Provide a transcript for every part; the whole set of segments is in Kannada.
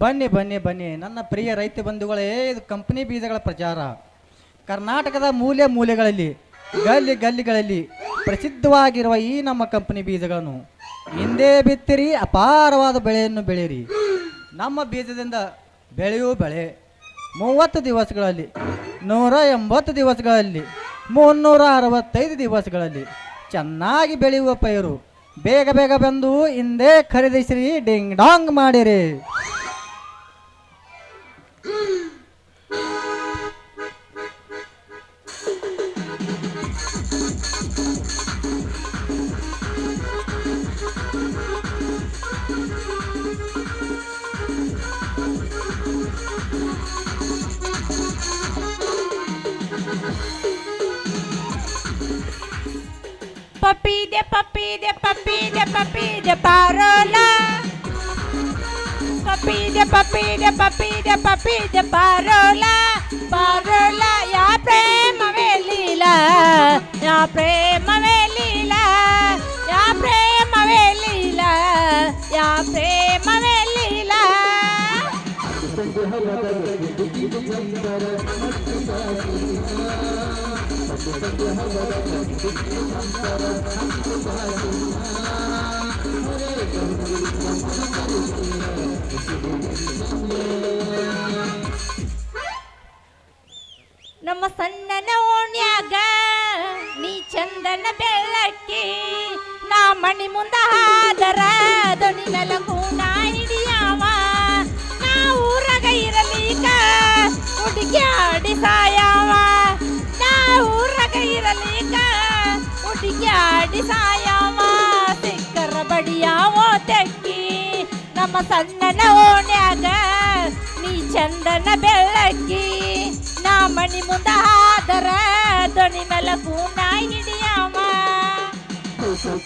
ಬನ್ನಿ ಬನ್ನಿ ಬನ್ನಿ. ನನ್ನ ಪ್ರಿಯ ರೈತ ಬಂಧುಗಳೇ, ಇದು ಕಂಪನಿ ಬೀಜಗಳ ಪ್ರಚಾರ. ಕರ್ನಾಟಕದ ಮೂಲೆ ಮೂಲೆಗಳಲ್ಲಿ, ಗಲ್ಲಿ ಗಲ್ಲಿಗಳಲ್ಲಿ ಪ್ರಸಿದ್ಧವಾಗಿರುವ ಈ ನಮ್ಮ ಕಂಪನಿ ಬೀಜಗಳನ್ನು ಹಿಂದೆ ಬಿತ್ತಿರಿ, ಅಪಾರವಾದ ಬೆಳೆಯನ್ನು ಬೆಳೆಯಿರಿ. ನಮ್ಮ ಬೀಜದಿಂದ ಬೆಳೆಯೋ ಬೆಳೆ. ಮೂವತ್ತು ದಿವಸಗಳಲ್ಲಿ, ನೂರ ಎಂಬತ್ತು ದಿವಸಗಳಲ್ಲಿ, ಮುನ್ನೂರ ಅರವತ್ತೈದು ದಿವಸಗಳಲ್ಲಿ ಚೆನ್ನಾಗಿ ಬೆಳೆಯುವ ಪೈರು ಬೇಗ ಬೇಗ ಬಂದು ಹಿಂದೆ ಖರೀದಿಸಿರಿ, ಡಿಂಗ್ ಡಾಂಗ್ ಮಾಡಿರಿ. papiglia, papiglia, parola. Papiglia, papiglia, papiglia, papiglia, parola. Parola, ya prema velila, ya prema velila, ya prema velila, ya prema ನಮ್ಮ ಸಣ್ಣನ ಓಣ್ಯಾಗ ನೀ ಚಂದನ ಬೆಳ್ಳಕ್ಕಿ ನಾ ಮಣಿ ಮುಂದ ಹಾದರ, ದೊಣಿ ನಲಗೂಣ ಹಿಡಿಯಾವ. ನಾ ಊರಾಗ ನಾ ಊರಾಗ ಇರಲೀಗ ಹುಡುಗ್ಯಾಡಿ ಸಾಯವ ತೆಕ್ಕಿ. ನಮ್ಮ ಸಣ್ಣನ ಓಣ್ಯಾಗ ನೀ ಚಂದನ ಬೆಳಕ್ಕಿ ನಾ ಮಣಿ ಮುಂದಾದರ ದೊಣಿ ಮೇಲೆ ಕೂನ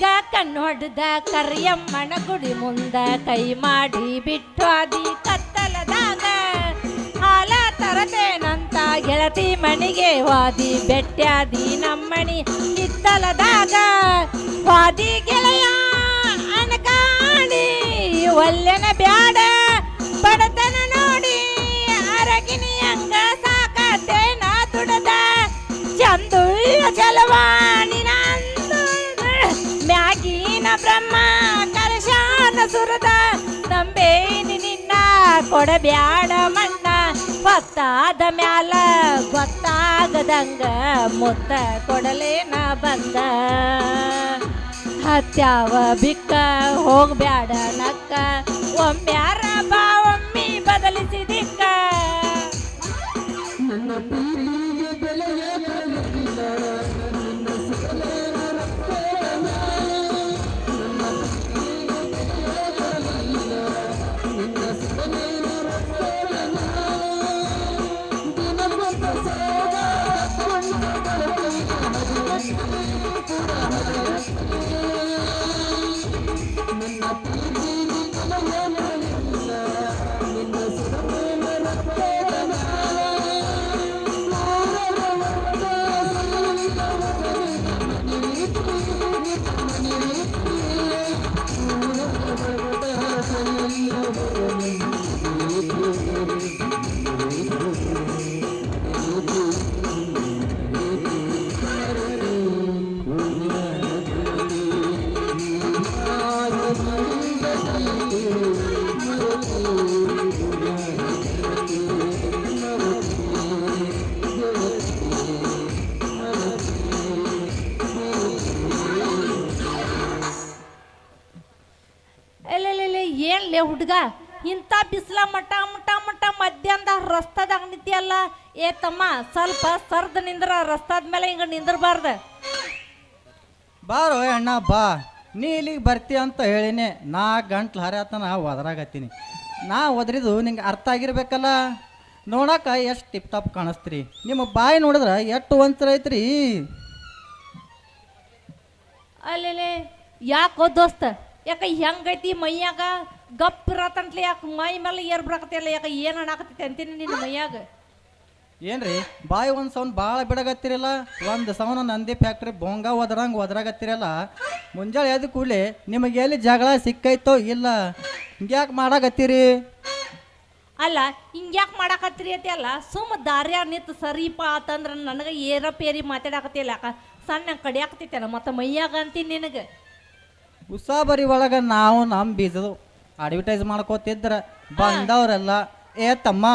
ಕಣ್ಣು ಹೊಡೆದ ಕರಿಯಮ್ಮನ ಗುಡಿ ಮುಂದ ಕೈ ಮಾಡಿ ಬಿಟ್ಟು ಅದಿ ಕತ್ತಲದಾಗ ಹಾಲ ತರತೇನಂತ ಗೆಳತಿ ಮಣಿಗೆ ವಾದಿ ಬೆಟ್ಟ್ಯಾದಿ ನಮ್ಮಣಿ ಕಿತ್ತಲದಾಗ ವಾದಿ ಗೆಳೆಯ ಅನಕಾಣಿ ಒಲ್ಲೆನ ಬ್ಯಾಡ ಬಡತನ ನೋಡಿ ಅರಗಿನಿ ಹಂಗ ಸಾಕತೇನ ದುಡದ ಚಂದುಳ್ಳ ಜಲವಾಣಿನ ಬ್ರಹ್ಮ ಕರಶಾನ ಸುರದ ನಂಬೇನಿ ನಿನ್ನ ಕೊಡಬ್ಯಾಡ ಮಣ್ಣ ಗೊತ್ತಾದ ಮ್ಯಾಲ ಗೊತ್ತಾಗದಂಗ ಮುತ್ತ ಕೊಡಲೇನ ಬಂದ. ಹತ್ಯಾವ ಬಿಕ್ಕ ಹೋಗ್ಬ್ಯಾಡ ನಕ್ಕ ಒಮ್ಮ್ಯಾರ ಬಾ ಒಮ್ಮಿ ಬದಲಿಸಿದಿಕ್ಕ ಎಲ್ಲೆಲ್ಲೆಲ್ಲೆ ರಸ್ತಾದಾಗ ನಿಂತಿಯಲ್ಲ ಏ ತಮ್ಮ ಸ್ವಲ್ಪ ಸರ್ದ ನಿಂದ್ರ ರಸ್ತಾದ ಮೇಲೆ ಹಿಂಗ ನಿಂದ್ರಬಾರ್ದ. ಬಾರೋ ಅಣ್ಣ ಬಾ. ನೀ ಇಲ್ಲಿಗೆ ಬರ್ತಿ ಅಂತ ಹೇಳಿನಿ. ನಾ ಗಂಟ್ಲು ಹರ್ಯಾತನ ನಾ ಒದರಾಗತ್ತೀನಿ. ನಾ ಒದರಿದು ನಿಂಗೆ ಅರ್ಥ ಆಗಿರ್ಬೇಕಲ್ಲ? ನೋಡಕ್ಕೆ ಎಷ್ಟು ಟಿಪ್ ಟಾಪ್ ಕಾಣಿಸ್ತೀರಿ. ನಿಮ್ಮ ಬಾಯಿ ನೋಡಿದ್ರೆ ಎಷ್ಟು ಒಂಥರ ಐತ್ರಿ. ಅಲ್ಲೇ. ಯಾಕೋ ದೋಸ್ತ? ಯಾಕ ಹೆಂಗೈತಿ ಮೈಯಾಗ? ಗಪ್ ಇರತ್ತಂತ್ಲಿ ಯಾಕೆ ಮೈ ಮೇಲೆ ಏರ್ ಬರಕತ್ತಿಲ್ಲ ಯಾಕೆ ಏನು ಅನ್ನಾಕತ್ತೈತಿ ಅಂತೀನಿ ನಿನ್ನ ಮೈಯಾಗ? ಏನ್ರಿ? ಬಾಯಿ ಒಂದು ಸೌನ್ ಭಾಳ ಬಿಡಗತ್ತಿರಲ್ಲ ಒಂದು ಸೌನ ನಂದಿ ಫ್ಯಾಕ್ಟ್ರಿ ಬೊಂಗ ಒದ್ರಂಗ್ ಒದರಾಗತ್ತಿರಲ್ಲ ಮುಂಜಾನೆ ಎದ್ದು ಕೂಡಲೇ ನಿಮಗೆ ಎಲ್ಲಿ ಜಗಳ ಸಿಕ್ಕೈತೋ ಇಲ್ಲ? ಹಿಂಗ್ಯಾಕೆ ಮಾಡಾಕತ್ತೀರಿ? ಅಲ್ಲ ಹಿಂಗ್ಯಾಕೆ ಮಾಡಾಕತ್ತಿರಿ ಐತಿ ಅಲ್ಲ? ಸುಮ್ಮ ದಾರ್ಯ ನಿಂತು ಸರಿಪ ಆತಂದ್ರ ನನಗೆ ಏರಪೇರಿ ಮಾತಾಡಕತ್ತಿಲ್ಲ ಯಾಕ? ಸಣ್ಣ ಕಡಿಯಾಕತ್ತೈತಲ್ಲ ಮತ್ತೆ ಮೈಯಾಗ ಅಂತೀನಿ ನಿನಗೆ? ಉಸಾಬರಿ ಒಳಗೆ ನಾವು ನಮ್ಮ ಬೀಜದು. ಅಡ್ವರ್ಟೈಸ್ ಮಾಡ್ಕೋತಿದ್ರ ಬಂದವರೆಲ್ಲ ಏ ತಮ್ಮ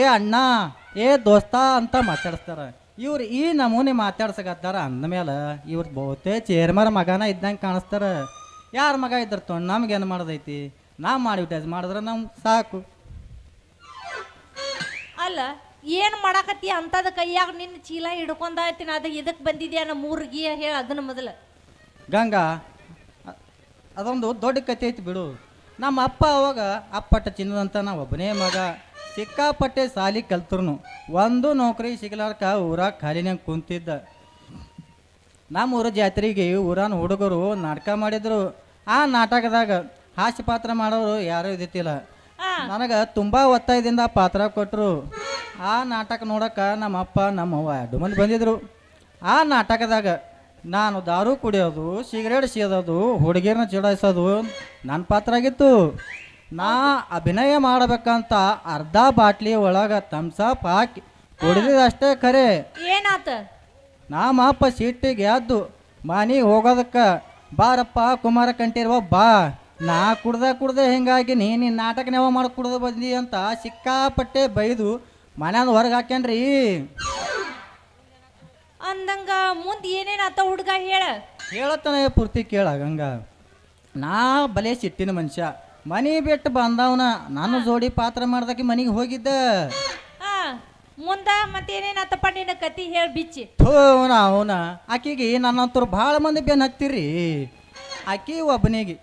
ಏ ಅಣ್ಣ ಏ ದೋಸ್ತ ಅಂತ ಮಾತಾಡಿಸ್ತಾರ. ಇವ್ರು ಈ ನಮೂನೆ ಮಾತಾಡ್ಸಕತ್ತಾರ ಅಂದಮೇಲೆ ಇವ್ರ ಬಹುತೇ ಚೇರ್ಮರ್ ಮಗನ ಇದ್ದಂಗೆ ಕಾಣಿಸ್ತಾರ. ಯಾರ ಮಗ ಇದ್ರ ನಮ್ಗೇನು ಮಾಡೋದೈತಿ? ನಾವು ಅಡ್ವರ್ಟೈಸ್ ಮಾಡಿದ್ರೆ ನಮ್ಗೆ ಸಾಕು. ಅಲ್ಲ ಏನು ಮಾಡಾಕತ್ತಿ ಅಂತದ ಕೈಯಾಗ ನಿನ್ನ ಚೀಲ ಹಿಡ್ಕೊಂಡಾಯ್ತೀನಿ ಅದು ಇದಕ್ಕೆ ಬಂದಿದ್ಯಾ ನಮ್ಮ ಊರಿಗೆ ಹೇಳ ಅದನ್ನ ಮೊದಲು. ಗಂಗಾ ಅದೊಂದು ದೊಡ್ಡ ಕತೆ ಐತಿ ಬಿಡು. ನಮ್ಮ ಅಪ್ಪ ಅವಾಗ ಅಪ್ಪಟ್ಟ ಚಿನ್ನದಂತ ನಾವು ಒಬ್ಬನೇ ಮಗ. ಸಿಕ್ಕಾಪಟ್ಟೆ ಸಾಲಿ ಕಲ್ತ್ರು ಒಂದು ನೌಕರಿ ಸಿಗಲಾರ್ಕ ಊರಾಗ ಖಾಲಿನಾಗ ಕುಂತಿದ್ದ. ನಮ್ಮ ಊರ ಜಾತ್ರೆಗೆ ಊರಾನ ಹುಡುಗರು ನಾಟಕ ಮಾಡಿದ್ರು. ಆ ನಾಟಕದಾಗ ಹಾಸ್ಯ ಪಾತ್ರ ಮಾಡೋರು ಯಾರೂ ಇದ್ದಿತ್ತಿಲ್ಲ ನನಗೆ ತುಂಬ ಒತ್ತಾಯದಿಂದ ಪಾತ್ರ ಕೊಟ್ಟರು ಆ ನಾಟಕ ನೋಡೋಕೆ ನಮ್ಮ ಅಪ್ಪ ನಮ್ಮವ್ವ ಎರಡು ಮಂದಿ ಬಂದಿದ್ರು. ಆ ನಾಟಕದಾಗ ನಾನು ದಾರು ಕುಡಿಯೋದು ಸಿಗರೇಟ್ ಸೇದೋದು ಹುಡುಗಿರನ್ನ ಚಿಡಾಯಿಸೋದು ನನ್ನ ಪಾತ್ರ ಆಗಿತ್ತು ನಾ ಅಭಿನಯ ಮಾಡಬೇಕಂತ ಅರ್ಧ ಬಾಟ್ಲಿ ಒಳಗೆ ಥಮ್ಸಪ್ ಹಾಕಿ ಕುಡಿದಿದ್ದಷ್ಟೇ ಖರೆ. ಏನಾತ? ನಾ ಮಾಪ ಸಿಟ್ಟಿಗೆ ಎದ್ದು ಮನೆ ಹೋಗೋದಕ್ಕೆ ಬಾರಪ್ಪ ಕುಮಾರ ಕಂಠೀರವ ಬಾ. ನಾ ಕುಡ್ದೆ ಕುಡ್ದೆ ಹಿಂಗಾಗಿ ನೀನು ನಾಟಕ ನೆವ ಮಾಡಿ ಕುಡ್ದು ಬಂದಿ ಅಂತ ಸಿಕ್ಕಾಪಟ್ಟೆ ಬೈದು ಮನ್ಯಾಗ ಹೊರಗೆ ಹಾಕ್ಯಾನ್ರಿ. ಅಂದಂಗ ಏನೇನು ಆತ ಹುಡುಗ ಹೇಳ? ಹೇಳತನ ಪೂರ್ತಿ ಕೇಳ ಗಂಗ. ನಾ ಬಲೆ ಸಿಟ್ಟಿನ ಮನುಷ್ಯ. ಮನಿ ಬಿಟ್ಟು ಬಂದವನ. ನಾನು ಜೋಡಿ ಪಾತ್ರ ಮಾಡ್ದಕ್ಕೆ ಮನೆಗೆ ಹೋಗಿದ್ದ. ಆ ಮುಂದ ಮತ್ತೇನೇನಾತಪ್ಪ ನಿನ್ನ ಕತಿ ಹೇಳಿ ಬಿಚ್ಚಿ? ಥೋ ಅವನ ಅವನ. ಆಕಿಗೆ ನನ್ನಂತರು ಭಾಳ ಮಂದಿ ಬೆನ್ ಹತ್ತಿರಿ ಆಕಿ ಒಬ್ಬನಿಗೆ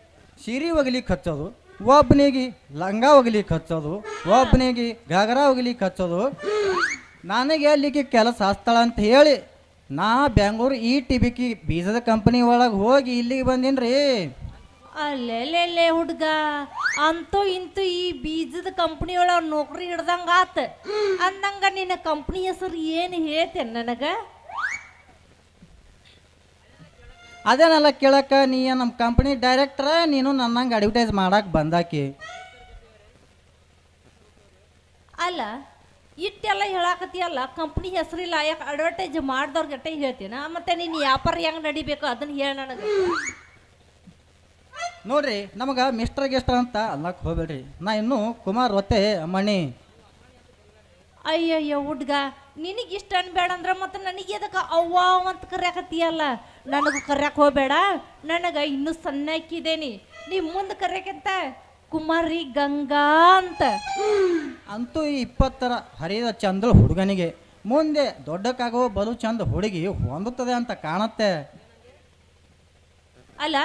ಸೀರೆ ಒಗಲಿಕ್ಕೆ ಹಚ್ಚೋದು ಒಬ್ಬನಿಗೆ ಲಂಗ ಒಗಲಿಕ್ಕೆ ಹಚ್ಚೋದು ಒಬ್ಬನಿಗೆ ಗಗರ ಒಗಲಿಕ್ಕೆ ಹಚ್ಚೋದು. ನನಗೆ ಅಲ್ಲಿಗೆ ಕೆಲಸ ಹಾಸ್ತಾಳ ಅಂತ ಹೇಳಿ ನಾ ಬೆಂಗಳೂರು ಈ ಟಿ ಬಿಕಿ ಬೀಜದ ಕಂಪನಿ ಒಳಗೆ ಹೋಗಿ ಇಲ್ಲಿಗೆ ಬಂದೀನಿ ಅಲ್ಲೆಲ್ಲೆಲ್ಲೆ ಹುಡ್ಗ ಅಂತೂ ಇಂತೂ ಈ ಬೀಜದ ಕಂಪ್ನಿ ಒಳಗೆ ನೌಕರಿ ಹಿಡ್ದಂಗ ಆತ. ಅಂದಂಗ ನಿನ್ನ ಕಂಪ್ನಿ ಹೆಸರು ಏನು ಹೇಳ್ತೇನೆ ನನಗ? ಅದೇನಲ್ಲ ಕೇಳಕ್ಕ ನೀ ನಮ್ಮ ಕಂಪನಿ ಡೈರೆಕ್ಟ್ರ ನೀನು ನನ್ನಂಗೆ ಅಡ್ವರ್ಟೈಸ್ ಮಾಡಕ್ಕೆ ಬಂದಾಕಿ. ಅಲ್ಲ ಇಟ್ಟೆಲ್ಲ ಹೇಳಾಕತಿಯಲ್ಲ ಕಂಪ್ನಿ ಹೆಸರಿಲ್ಲ ಯಾಕೆ ಅಡ್ವರ್ಟೈಸ್ ಮಾಡ್ದವ್ರಿಗೆ ಹೇಳ್ತೀನಿ ಹೇಳ್ತೀನ ಮತ್ತೆ ನೀನು ವ್ಯಾಪಾರ ಹೆಂಗೆ ನಡಿಬೇಕು ಅದನ್ನ ಹೇಳ ನನಗೆ. ನೋಡ್ರಿ ನಮಗೆ ಮಿಸ್ಟರ್ ಗೆಸ್ಟರ್ ಅಂತ ಅನ್ನಕ್ಕೆ ಹೋಗ್ಬೇಡ್ರಿ. ನಾ ಇನ್ನು ಕುಮಾರ್ ಒತ್ತೆ ಮಣಿ ಅಯ್ಯಯ್ಯೋ ಹುಡ್ಗ ನಿನಗೆ ಇಷ್ಟ ಅನ್ಬೇಡ ಅಂದ್ರೆ ಮತ್ತೆ ನನಗೆ ಅದಕ್ಕೆ ಅವ್ವ ಅಂತ ಕರ್ಯಾಕತ್ತೀಯಲ್ಲ? ನನಗೆ ಕರ್ಯಾಕ ಹೋಗ್ಬೇಡ. ನನಗೆ ಇನ್ನೂ ಸಣ್ಣಕ್ಕಿದೇನಿ. ನೀ ಮುಂದೆ ಕರ್ಯಾಕಂತ ಕುಮಾರಿ ಗಂಗಾ ಅಂತ. ಅಂತೂ ಈ ಇಪ್ಪತ್ತರ ಹರಿದ ಚಂದ್ರ ಹುಡುಗನಿಗೆ ಮುಂದೆ ದೊಡ್ಡಕ್ಕಾಗೋ ಬಲು ಚಂದ ಹುಡುಗಿ ಹೊಂದುತ್ತದೆ ಅಂತ ಕಾಣತ್ತೆ. ಅಲ್ಲ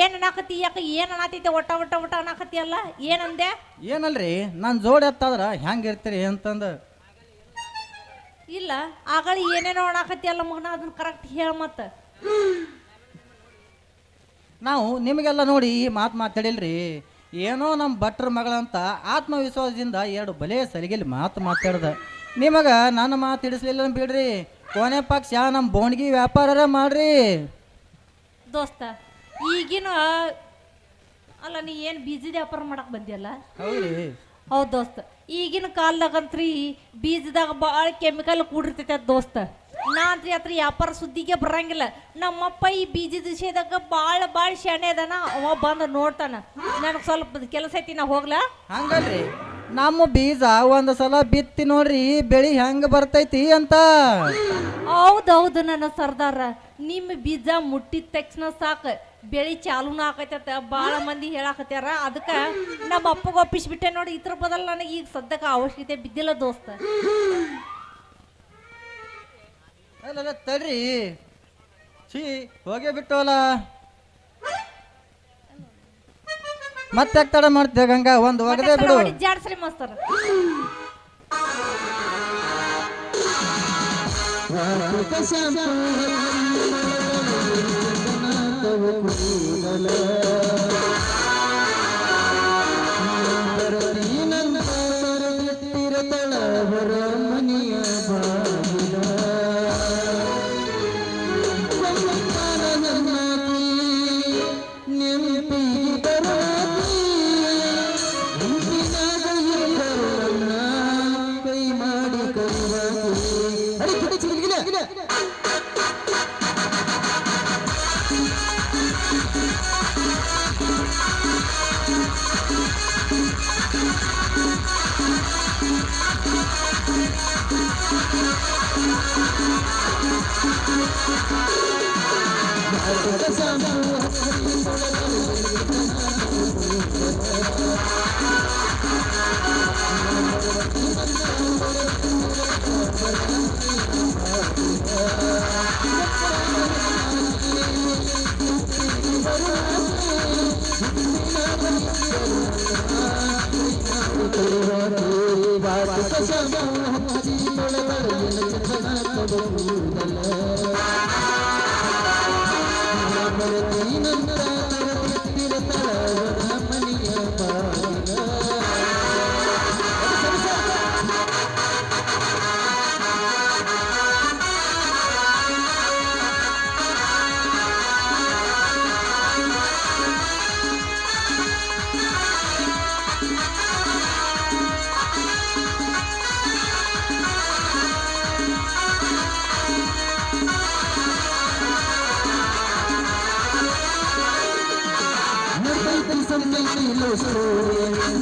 ಏನ್ ಅನ್ನಾಕತ್ತಿ ಯಾಕ? ಏನ್ ಅನ್ನತೈತೆ ಒಟ್ಟ ಒಟ್ಟ ಒಟ್ಟ ಅನ್ನಕತ್ತೀಯಲ್ಲ ಏನಂದೆ? ಏನಲ್ರಿ? ನನ್ನ ಜೋಡಿ ಎತ್ತಾದ್ರ ಹೆಂಗಿರ್ತೀರಿ ಅಂತಂದ. ಇಲ್ಲ ಆಗಳಿ ಏನೇನೋ ಅನ್ನಕತ್ತೀಯಲ್ಲ ಮಗನ ಅದನ್ನ ಕರೆಕ್ಟ್ ಹೇಳ ಮತ್ತ. ನಾವು ನಿಮಗೆಲ್ಲ ನೋಡಿ ಈ ಮಾತು ಮಾತಾಡಿಲ್ರಿ. ಏನೋ ನಮ್ಮ ಭಟ್ರ ಮಗಳಂತ ಆತ್ಮವಿಶ್ವಾಸದಿಂದ ಎರಡು ಬಲೆ ಸಲಿಗೆಲಿ ಮಾತು ಮಾತಾಡ್ದ. ನಿಮಗೆ ನನ್ನ ಮಾತು ಹಿಡಿಸ್ಲಿಲ್ಲ ಬಿಡ್ರಿ. ಕೊನೆ ಪಕ್ಷ ನಮ್ಮ ಬೋಣ್ಗಿ ವ್ಯಾಪಾರ ಮಾಡ್ರಿ. ದೋಸ್ತ ಈಗಿನ ಅಲ್ಲ ನೀ ಏನು ಬೀಜದ ವ್ಯಾಪಾರ ಮಾಡಕ್ ಬಂದಿಯಲ್ಲ? ಹೌದು ಹೌದು ದೋಸ್ತ ಈಗಿನ ಕಾಲದಾಗಂತ್ರಿ ಬೀಜದಾಗ ಭಾಳ ಕೆಮಿಕಲ್ ಕೂಡಿರ್ತೈತೆ ದೋಸ್ತ. ನಾ ಅಂತ್ರಿ ಅತ್ರ ವ್ಯಾಪಾರ ಸುದ್ದಿಗೆ ಬರಂಗಿಲ್ಲ. ನಮ್ಮಪ್ಪ ಈ ಬೀಜದ ವಿಷಯದಾಗ ಭಾಳ ಭಾಳ ಶಾಣೆ ಅದಾನ ಅವ ಬಂದು ನೋಡ್ತಾನ. ನನಗೆ ಸ್ವಲ್ಪ ಕೆಲಸ ಐತಿ ನಾ ಹೋಗ್ಲಾ? ಹಂಗಲ್ರಿ ನಮ್ಮ ಬೀಜ ಒಂದು ಸಲ ಬಿತ್ತಿ ನೋಡ್ರಿ ಬೆಳಿ ಹೆಂಗ ಬರ್ತೈತಿ ಅಂತ. ಹೌದೌದು ನನ್ನ ಸರ್ದಾರ ನಿಮ್ಮ ಬೀಜ ಮುಟ್ಟಿದ ತಕ್ಷಣ ಸಾಕು. ಬೆಳಿ ಚಾಲೂನ ಆಕೈತತ ಭಾಳ ಮಂದಿ ಹೇಳಾಕತ್ಯಾರ. ಅದಕ್ಕೆ ನಮ್ಮ ಅಪ್ಪಗೆ ಒಪ್ಪಿಸ್ಬಿಟ್ಟೆ ನೋಡಿ ಇದ್ರ ಬದಲು ನನಗೆ ಈಗ ಸದ್ಯಕ್ಕೆ ಅವಶ್ಯಕತೆ ಬಿದ್ದಿಲ್ಲ ದೋಸ್ತ. ಅಲ್ಲ ತಡ್ರಿ. ಛೀ ಹೋಗೇ ಬಿಟ್ಟೋಲ. ಮತ್ತೆ ತಡ ಮಾಡ್ತೀಯ ಗಂಗಾ? ಒಂದು ಒಗದೆ ಬಿಡು. ಜಾಡ್ಸ್ರಿ ಮಾಸ್ತರ್. ಸಂಪೂರ್ಣ Thank you.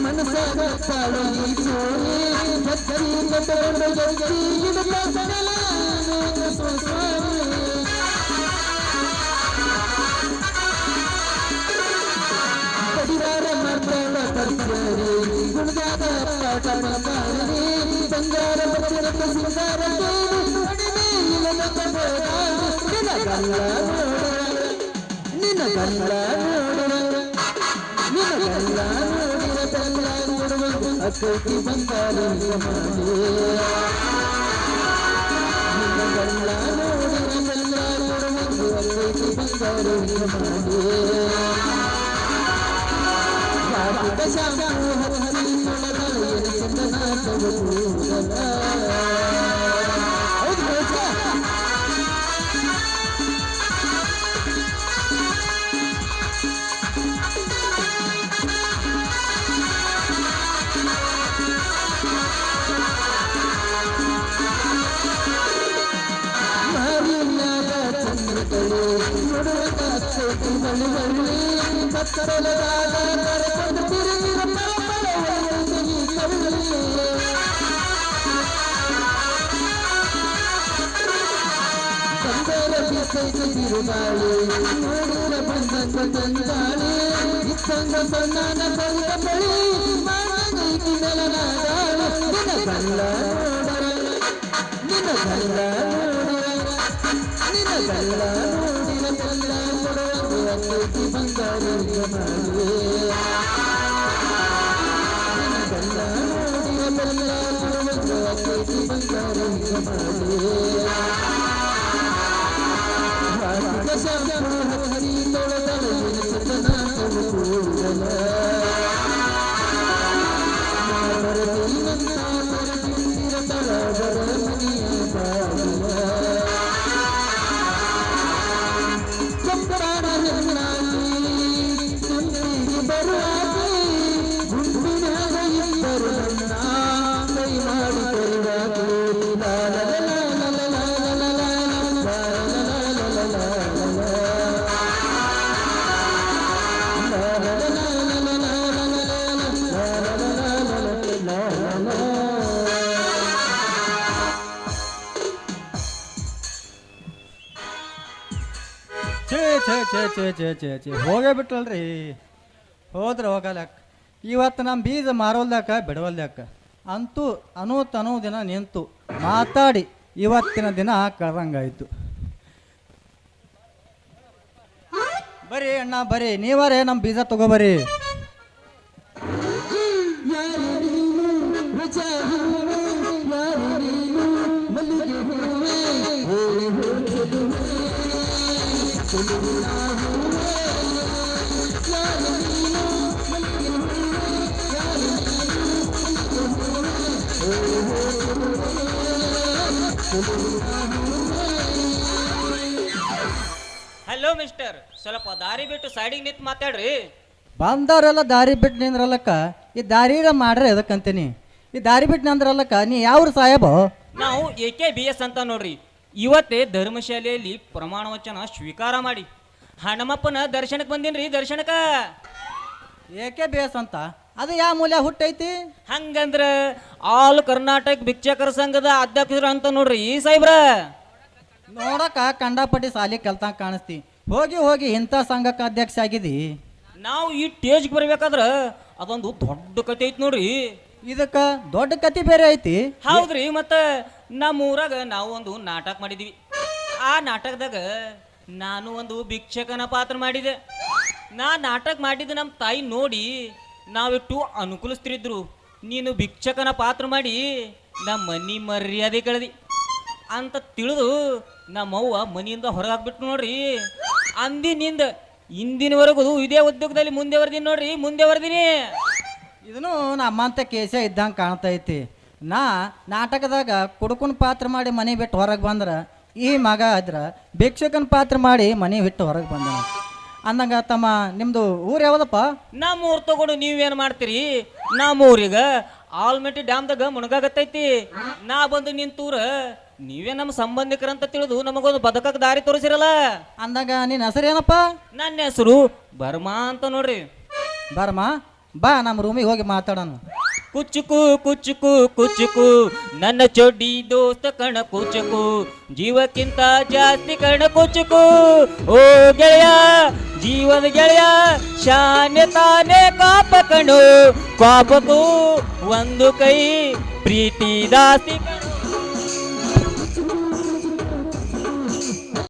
ಮನಸಾಗ ತಾಳು ಈ ಸೋನೆ ಭಕ್ತಿ ಕಟ್ಟಡ ಜಗತಿ ಇಡಲ ಸ್ವಾಮಿ ಕಡಿವಾರ ಮಾಡ್ತಾಳ ತರ್ಕಾರಿ ಗುಣಗಾದ ಪಾಠ ಮಾಡ್ತಾಳೆ ಬಂಗಾರ ಬಚ್ಚರತ ಸಿಂಗಾರ ಕಡಿಮೆ ಇಲ್ಲದ ತಗೋರಾಳು ನಿನ್ನ ಗಲ್ಲ ನೋಡುವ ನಿನ್ನ ಗಲ್ಲ ನೋಡುವ ಅಕ್ಕಿ ಬಂಗಾರ ಮಾಡಿ ನಿನ್ನ ಗಲ್ಲ ನೋಡಿರ ಗಲ್ಲ ನೋಡುವ ಅಕ್ಕಿ ಬಂಗಾರ ಮಾಡಿ ರಾಜದ ಶಾಂಪು ಹಚ್ಚಿ ಚೌಟಿ ಬಳಿ ಬಳ್ಳಿ ಕತ್ತರಲದಾಗ ಕರೆಕೊಂಡು ತಿರುಗಿರ ಪರಪರ ಒಯ್ಯುವುದು ಈ ಕರುಳಿ ಬಂದರ ಬಿಸೈದು ತಿರುಗಾಳಿ ನೋಡಿರ ಬಂದಂಗ ತಂದಾಳಿ ಇತ್ತಂಗ ಸಣ್ಣನ ಬಂದ ಬಳಿ ಮಾಡಿ ಕಿಡಲನಾದಾಳು ನಿನ್ನ ಗಲ್ಲ ನೋಡರ ನಿನ್ನ ಗಲ್ಲ ನೋಡಿರ ನಿನ್ನ ಗಲ್ಲ ನೋಡಿರ ಗಲ್ಲ ಕೊಡುವ ಅಕ್ಕಿ ಬಂಗಾರ ಛೇ ಛೇ ಛೇ ಛೇ ಛೇ ಛೇ ಹೋಗೇ ಬಿಟ್ರಲ್ರಿ. ಹೋದ್ರೆ ಹೋಗಲ್ಯಾಕ ಇವತ್ತು ನಮ್ಮ ಬೀಜ ಮಾರೋಲ್ದಾಕ, ಬಿಡವಲ್ದಾಕ. ಅಂತೂ ಅನೂ ತನೂ ದಿನ ನಿಂತು ಮಾತಾಡಿ ಇವತ್ತಿನ ದಿನ ಕಳ್ದಂಗಾಯ್ತು. ಬರ್ರಿ ಅಣ್ಣ ಬರ್ರಿ ನೀವರೇ ನಮ್ಮ ಬೀಜ ತಗೋಬರ್ರಿ ಹಲೋ ಮಿಸ್ಟರ್ ಸ್ವಲ್ಪ ದಾರಿ ಬಿಟ್ಟು ಸೈಡಿಗೆ ನಿಂತು ಮಾತಾಡ್ರಿ. ಬಂದವರೆಲ್ಲ ದಾರಿ ಬಿಟ್ಟು ನಿಂದ್ರಲ್ಲಕ್ಕ? ಈ ದಾರಿರ ಮಾಡ್ರೆ ಎದಕ್ಕಂತೀನಿ? ಈ ದಾರಿ ಬಿಟ್ಟು ನಿಂದ್ರಲ್ಲಕ್ಕ ನೀ ಯಾವ್ರು ಸಾಹೇಬ? ನಾವು ಎ ಕೆ ಬಿ ಎಸ್ ಅಂತ ನೋಡ್ರಿ. ಇವತ್ತೇ ಧರ್ಮಶಾಲೆಯಲ್ಲಿ ಪ್ರಮಾಣ ವಚನ ಸ್ವೀಕಾರ ಮಾಡಿ. ಹಣಮಪ್ಪನ ದರ್ಶನಕ್ಕೆ ಬಂದಿನ್ರಿ ದರ್ಶನಕ್ಕ. ಏಕೆ ಬೇಸ್ ಅಂತ? ಅದು ಯಾವ ಮೂಲ ಹುಟ್ಟೈತಿ? ಹಂಗಂದ್ರ ಆಲ್ ಕರ್ನಾಟಕ ಭಿಕ್ಷಕರ ಸಂಘದ ಅಧ್ಯಕ್ಷರು ಅಂತ ನೋಡ್ರಿ. ಈ ಸಾಹೇಬ್ರ? ನೋಡಕ ಕಂಡಾಪಟ್ಟಿ ಸಾಲಿ ಕಲ್ತಂಗ ಕಾಣಿಸ್ತಿ. ಹೋಗಿ ಹೋಗಿ ಇಂಥ ಸಂಘಕ್ಕೆ ಅಧ್ಯಕ್ಷ ಆಗಿದಿ. ನಾವು ಈ ಟೇಜ್ಗೆ ಬರ್ಬೇಕಾದ್ರ ಅದೊಂದು ದೊಡ್ಡ ಕತೆ ಐತಿ ನೋಡ್ರಿ. ಇದಕ್ಕ ದೊಡ್ಡ ಕತೆ ಬೇರೆ ಐತಿ. ಹೌದ್ರಿ ಮತ್ತ ನಮ್ಮ ಊರಾಗ ನಾವು ಒಂದು ನಾಟಕ ಮಾಡಿದ್ವಿ. ಆ ನಾಟಕದಾಗ ನಾನು ಒಂದು ಭಿಕ್ಷಕನ ಪಾತ್ರ ಮಾಡಿದೆ. ನಾ ನಾಟಕ ಮಾಡಿದ ನಮ್ಮ ತಾಯಿ ನೋಡಿ ನಾವಿಟ್ಟು ಅನುಕೂಲಿಸ್ತಿರಿದ್ರು ನೀನು ಭಿಕ್ಷಕನ ಪಾತ್ರ ಮಾಡಿ ನಮ್ಮ ಮನಿ ಮರ್ಯಾದೆ ಕಳೆದಿ. ಅಂತ ತಿಳಿದು ನಮ್ಮವ್ವ ಮನೆಯಿಂದ ಹೊರಗಾಕ್ಬಿಟ್ಟು ನೋಡ್ರಿ. ಅಂದಿನಿಂದ ಇಂದಿನವರೆಗೂ ಇದೇ ಉದ್ಯೋಗದಲ್ಲಿ ಮುಂದೆ ಬರ್ದೀನಿ ನೋಡ್ರಿ, ಮುಂದೆ ಬರ್ದೀನಿ. ಇದನ್ನು ನಮ್ಮಂತ ಕೇಸ ಇದ್ದಂಗೆ ಕಾಣ್ತೈತಿ. ನಾ ನಾಟಕದಾಗ ಕುಡುಕನ ಪಾತ್ರ ಮಾಡಿ ಮನೆ ಬಿಟ್ಟು ಹೊರಗೆ ಬಂದ್ರ, ಈ ಮಗ ಆದ್ರ ಭಿಕ್ಷಕನ ಪಾತ್ರ ಮಾಡಿ ಮನೆ ಬಿಟ್ಟು ಹೊರಗೆ ಬಂದ ಅಂದಂಗ ತಮ್ಮ ನಿಮ್ದು ಊರು ಯಾವ್ದಪ್ಪ? ನಮ್ಮ ಊರ್ ತಗೊಂಡು ನೀವೇನ್ ಮಾಡ್ತೀರಿ? ನಮ್ಮ ಊರಿಗ ಆಲ್ಮೆಟ್ಟಿ ಡ್ಯಾಮ್ದಾಗ ಮುಣಗಾಗತ್ತೈತಿ ನಾ ಬಂದು ನಿಂತೂರ ನೀವೇ ನಮ್ಮ ಸಂಬಂಧಿಕರಂತ ತಿಳಿದು ನಮಗೊಂದು ಬದುಕಕ್ಕೆ ದಾರಿ ತೋರಿಸಿರಲ್ಲ? ಅಂದಾಗ ನಿನ್ನ ಹೆಸರು ಏನಪ್ಪ? ನನ್ನ ಹೆಸರು ಬರ್ಮಾ ಅಂತ ನೋಡ್ರಿ. ಬರ್ಮಾ? ಬಾ ನಮ್ಮ ರೂಮಿಗೆ ಹೋಗಿ ಮಾತಾಡೋಣ. ಕುಚ್ಚುಕು ಕುಚ್ಚುಕು ಕುಚ್ಚುಕು ನನ್ನ ಚೊಡಿ ದೋಸ್ತ ಕಣ ಕುಚುಕು. ಜೀವಕ್ಕಿಂತ ಜಾಸ್ತಿ ಕಣ ಕುಚುಕು. ಓ ಗೆಳೆಯ, ಜೀವನ ಗೆಳೆಯ ಶಾನೆ ತಾನೆ ಕಾಪ ಕಣು. ಕಾಪಕು ಒಂದು ಕೈ, ಪ್ರೀತಿ ದಾಸ್ತಿ ಕಣ.